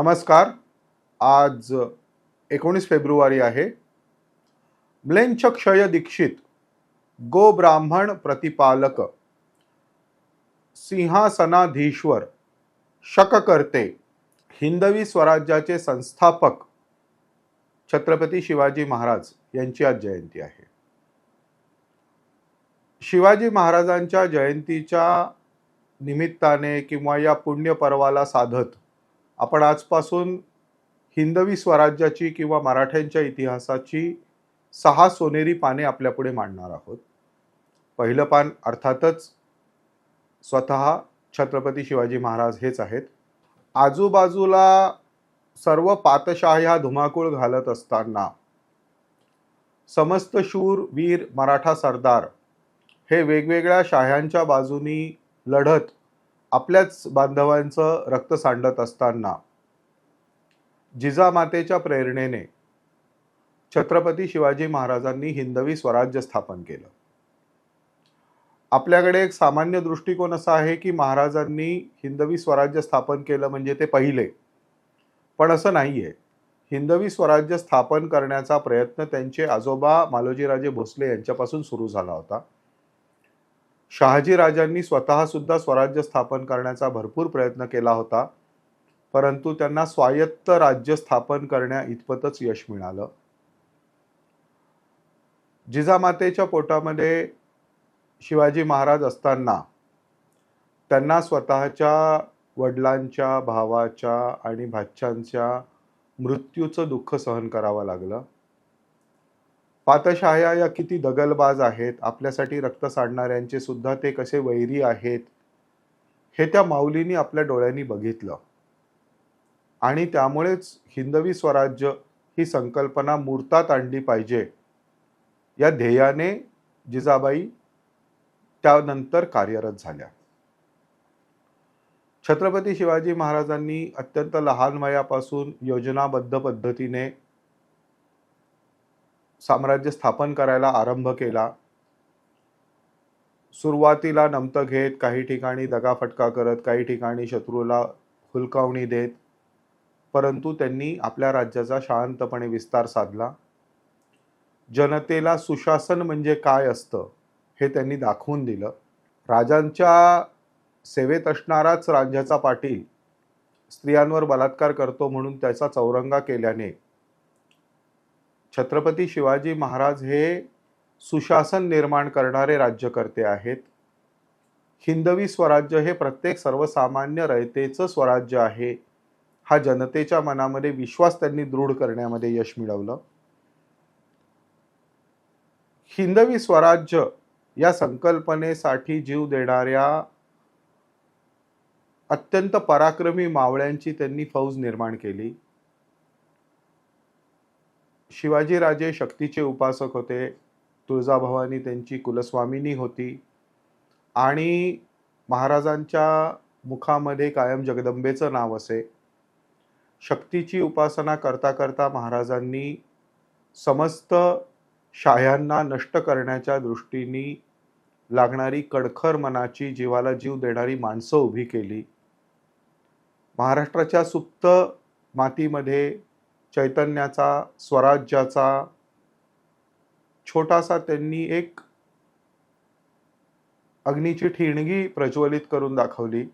नमस्कार. आज एकोणीस फेब्रुवारी आहे. म्लेंच क्षय दीक्षित गो ब्राह्मण प्रतिपालक सिंहासनाधीश्वर शककर्ते हिंदवी स्वराज्याचे संस्थापक छत्रपती शिवाजी महाराज यांची आज जयंती आहे. शिवाजी महाराजांच्या जयंतीच्या निमित्ताने किंवा या पुण्य पर्वाला साधत आपण आजपासून हिंदवी स्वराज्याची किंवा मराठ्यांच्या इतिहासाची सहा सोनेरी पाने आपल्यापुढे मांडणार आहोत. पहिलं पान अर्थातच स्वतः छत्रपती शिवाजी महाराज हेच आहेत. आजूबाजूला सर्व पातशाह्या धुमाकूळ घालत असताना समस्त शूर वीर मराठा सरदार हे वेगवेगळ्या शाह्यांच्या बाजूनी लढत आपल्याच बांधवांचं रक्त सांडत असताना जिजामातेच्या प्रेरणेने छत्रपती शिवाजी महाराजांनी हिंदवी स्वराज्य स्थापन केलं. आपल्याकडे एक सामान्य दृष्टिकोन असा आहे की महाराजांनी हिंदवी स्वराज्य स्थापन केलं म्हणजे ते पहिले. पण असं नाहीये. हिंदवी स्वराज्य स्थापन करण्याचा प्रयत्न त्यांचे आजोबा मालोजीराजे भोसले यांच्यापासून सुरू झाला होता. शहाजी राजांनी स्वतः सुद्धा स्वराज्य स्थापन करण्याचा भरपूर प्रयत्न केला होता. परंतु त्यांना स्वायत्त राज्य स्थापन करण्या इतपतच यश मिळालं. जिजामातेच्या पोटामध्ये शिवाजी महाराज असताना त्यांना स्वतःच्या वडिलांच्या भावाच्या आणि भाच्यांच्या मृत्यूचं दुःख सहन करावं लागलं. पातशाह्या या किती दगलबाज आहेत आपल्यासाठी रक्त साडणाऱ्यांचे सुद्धा ते कसे वैरी आहेत हे त्या माऊलींनी आपल्या डोळ्यांनी बघितलं. आणि त्यामुळेच हिंदवी स्वराज्य ही संकल्पना मूर्तात आणली पाहिजे. या ध्येयाने जिजाबाई त्यानंतर कार्यरत झाल्या. छत्रपती शिवाजी महाराजांनी अत्यंत लहान वयापासून योजनाबद्ध पद्धतीने साम्राज्य स्थापन करायला आरंभ केला. सुरुवातीला नमतं घेत काही ठिकाणी दगाफटका करत काही ठिकाणी शत्रूला हुलकावणी देत परंतु त्यांनी आपल्या राज्याचा शांतपणे विस्तार साधला. जनतेला सुशासन म्हणजे काय असतं हे त्यांनी दाखवून दिलं. राजांच्या सेवेत असणाराच राज्याचा पाटील स्त्रियांवर बलात्कार करतो म्हणून त्याचा चौरंगा केल्याने छत्रपती शिवाजी महाराज हे सुशासन निर्माण करणारे राज्यकर्ते आहेत. हिंदवी स्वराज्य हे प्रत्येक सर्वसामान्य रयतेचं स्वराज्य आहे. हा जनतेच्या मनामध्ये विश्वास त्यांनी दृढ करण्यामध्ये यश मिळवलं. हिंदवी स्वराज्य या संकल्पनेसाठी जीव देणाऱ्या अत्यंत पराक्रमी मावळ्यांची त्यांनी फौज निर्माण केली. शिवाजीराजे शक्तीचे उपासक होते. तुळजाभवानी त्यांची कुलस्वामिनी होती. आणि महाराजांच्या मुखामध्ये कायम जगदंबेचं नाव असे. शक्तीची उपासना करता करता महाराजांनी समस्त शाह्यांना नष्ट करण्याच्या दृष्टीने लागणारी कडखर मनाची जीवाला जीव देणारी माणसं उभी केली. महाराष्ट्राच्या सुप्त मातीमध्ये चैतन्याचा स्वराज्याचा छोटासा त्यांनी एक अग्नीची ठिणगी प्रज्वलित करून दाखवली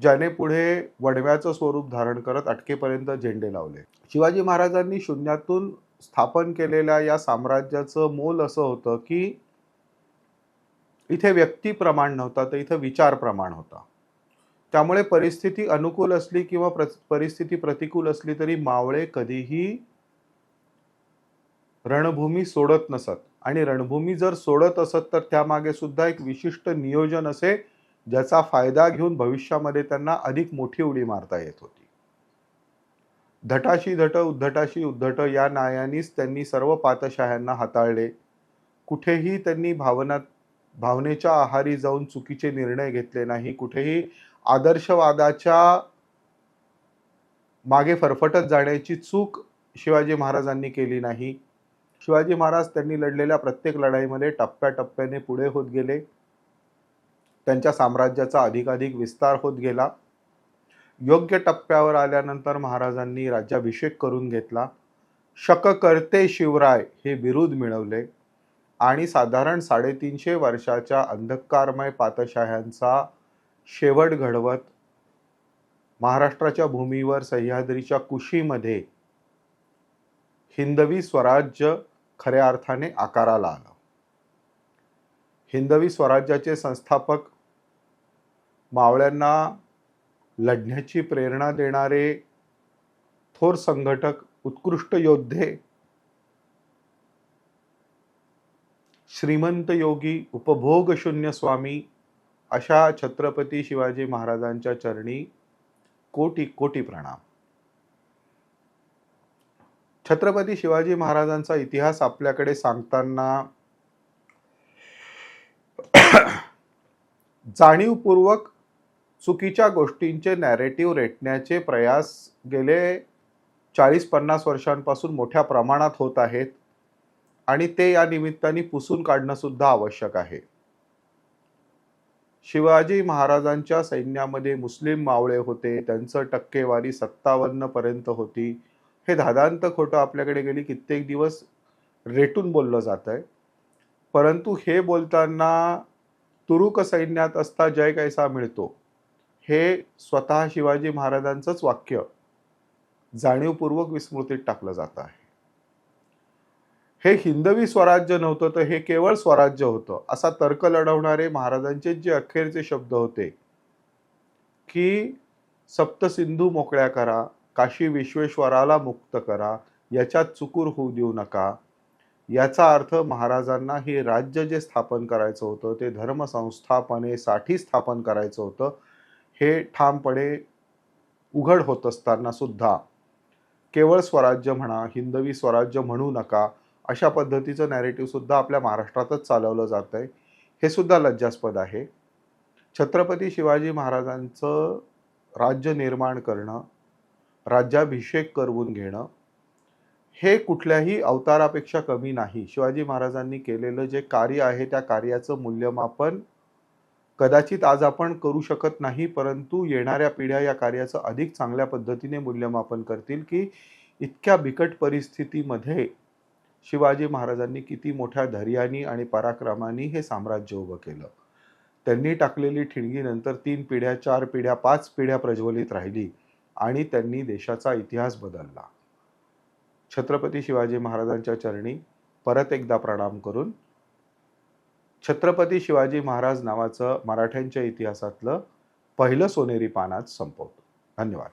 ज्याने पुढे वडव्याचं स्वरूप धारण करत अटकेपर्यंत झेंडे लावले. शिवाजी महाराजांनी शून्यातून स्थापन केलेल्या या साम्राज्याचं मोल असं होतं की इथे व्यक्ती प्रमाण नव्हता तर इथं विचार प्रमाण होता. त्यामुळे परिस्थिती अनुकूल असली किंवा प्र परिस्थिती प्रतिकूल असली तरी मावळे कधीही रणभूमी सोडत नसत. आणि रणभूमी जर सोडत असत तर त्यामागे सुद्धा एक विशिष्ट नियोजन असे ज्याचा फायदा घेऊन भविष्यामध्ये त्यांना अधिक मोठी उडी मारता येत होती. धटाशी धट उद्धटाशी उद्धट या नायानीच त्यांनी सर्व पातशाह्यांना हाताळले. कुठेही त्यांनी भावना भावनेच्या आहारी जाऊन चुकीचे निर्णय घेतले नाही. कुठेही आदर्शवादाच्या मागे फरफटत जाण्याची चूक शिवाजी महाराजांनी केली नाही. शिवाजी महाराज त्यांनी लढलेल्या प्रत्येक लढाईमध्ये टप्प्याटप्प्याने पुढे होत गेले. त्यांच्या साम्राज्याचा अधिकाधिक विस्तार होत गेला. योग्य टप्प्यावर आल्यानंतर महाराजांनी राज्याभिषेक करून घेतला. शककर्ते शिवराय हे बिरुद मिळवले आणि साधारण साडेतीनशे वर्षाच्या अंधकारमय पातशाह्यांचा शेवट घडवत महाराष्ट्राच्या भूमीवर सह्याद्रीच्या कुशीमध्ये हिंदवी स्वराज्य खऱ्या अर्थाने आकाराला आलं. हिंदवी स्वराज्याचे संस्थापक मावळ्यांना लढण्याची प्रेरणा देणारे थोर संघटक उत्कृष्ट योद्धे श्रीमंत योगी उपभोग शून्य स्वामी अशा छत्रपती शिवाजी महाराजांच्या चरणी कोटी कोटी प्रणाम. छत्रपती शिवाजी महाराजांचा इतिहास आपल्याकडे सांगताना जाणीवपूर्वक चुकीच्या गोष्टींचे नॅरेटिव्ह रेटण्याचे प्रयास गेले चाळीस पन्नास वर्षांपासून मोठ्या प्रमाणात होत आहेत आणि ते या निमित्ताने पुसून काढणं सुद्धा आवश्यक आहे. शिवाजी महाराजांच्या सैन्यामध्ये मुस्लिम मावळे होते. त्यांचं टक्केवारी सत्तावन्न पर्यंत होती. हे धादांत खोटं आपल्याकडे गेली कित्येक दिवस रेटून बोललं जात आहे परंतु हे बोलताना तुरुक सैन्यात असता जय कैसा मिळतो? हे स्वतः शिवाजी महाराजांचंच वाक्य जाणीवपूर्वक विस्मृतीत टाकलं जात आहे. हे हिंदवी स्वराज्य नव्हतं तर हे केवळ स्वराज्य होतं. असा तर्क लढवणारे महाराजांचे जे अखेरचे शब्द होते की सप्तसिंधू मोकळ्या करा काशी विश्वेश्वराला मुक्त करा याच्यात चुकूर होऊ देऊ नका. याचा अर्थ महाराजांना हे राज्य जे स्थापन करायचं होतं ते धर्मसंस्थापनेसाठी स्थापन करायचं होतं हे ठामपणे उघड होत असताना सुद्धा केवळ स्वराज्य म्हणा हिंदवी स्वराज्य म्हणू नका अशा पद्धतीचं नॅरेटिव्हसुद्धा आपल्या महाराष्ट्रातच चालवलं जातं आहे हे सुद्धा लज्जास्पद आहे. छत्रपती शिवाजी महाराजांचं राज्य निर्माण करणं राज्याभिषेक करवून घेणं हे कुठल्याही अवतारापेक्षा कमी नाही. शिवाजी महाराजांनी केलेलं जे कार्य आहे त्या कार्याचं मूल्यमापन कदाचित आज आपण करू शकत नाही परंतु येणाऱ्या पिढ्या या कार्याचं अधिक चांगल्या पद्धतीने मूल्यमापन करतील की इतक्या बिकट परिस्थितीमध्ये शिवाजी महाराजांनी किती मोठ्या धैर्यानी आणि पराक्रमाने हे साम्राज्य उभं केलं. त्यांनी टाकलेली ठिणगी नंतर तीन पिढ्या चार पिढ्या पाच पिढ्या प्रज्वलित राहिली आणि त्यांनी देशाचा इतिहास बदलला. छत्रपती शिवाजी महाराजांच्या चरणी परत एकदा प्रणाम करून छत्रपती शिवाजी महाराज नावाचं मराठ्यांच्या इतिहासातलं पहिलं सोनेरी पानात संपवतो. धन्यवाद.